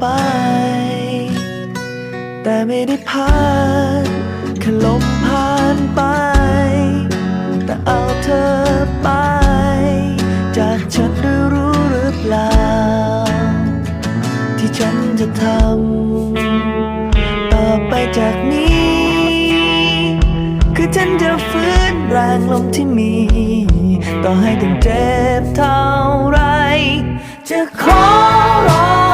ไป แต่ไม่ได้พานแค่ลมผ่านไป แต่เอาเธอไป จากฉันได้รู้หรือเปล่า ที่ฉันจะทำต่อไปจากนี้ คือฉันจะฟื้นแรงลมที่มี ต่อให้ต้องเจ็บเท่าไรจะขอร้อง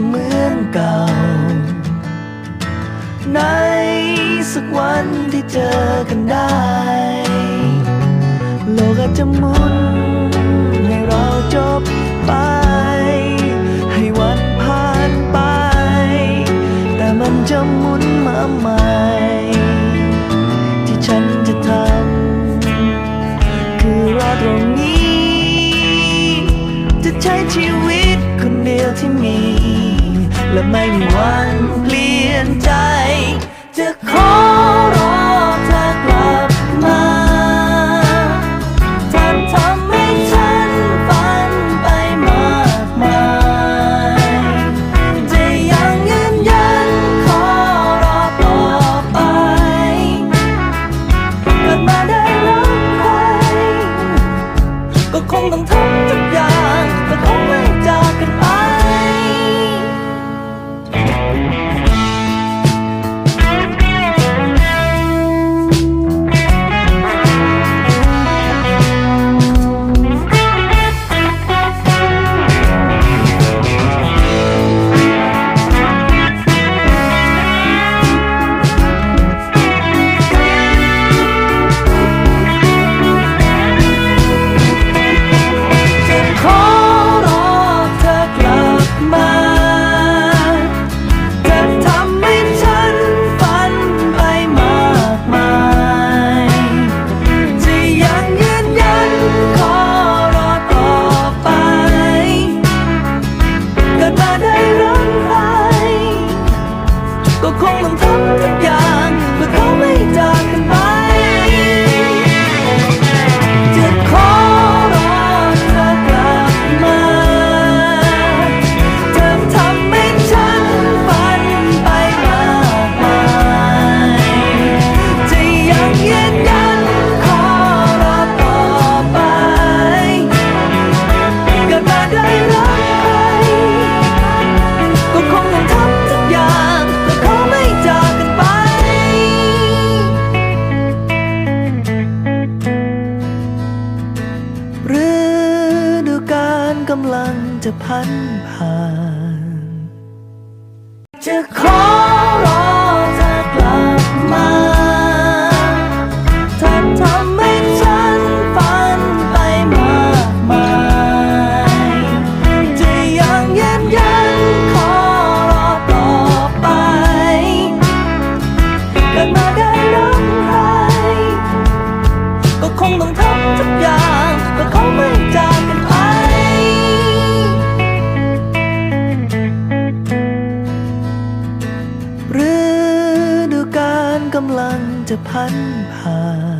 จะเหมือนเก่า ในสักวันที่เจอกันได้ โลกอาจจะหมุนให้เราจบไป ให้วันผ่านไป แต่มันจะหมุนมาใหม่ ที่ฉันจะทำคือรอตรงนี้ จะใช้ชีวิต คนเดียวที่มี และไม่มีวันเปลี่ยน ก็คงต้องทำทุกอย่างเพื่อเขาไม่จากกันไป ฤดูกาลกำลังจะพันผ่าน จะขอรอเธอกลับมาถ้าทำให้ฉันฝันไปมากมายจะยังยืนยันขอรอต่อไปเกิดมาได้รักใครก็คงต้องทำทุกอย่างานกำลังจะพันผ่าน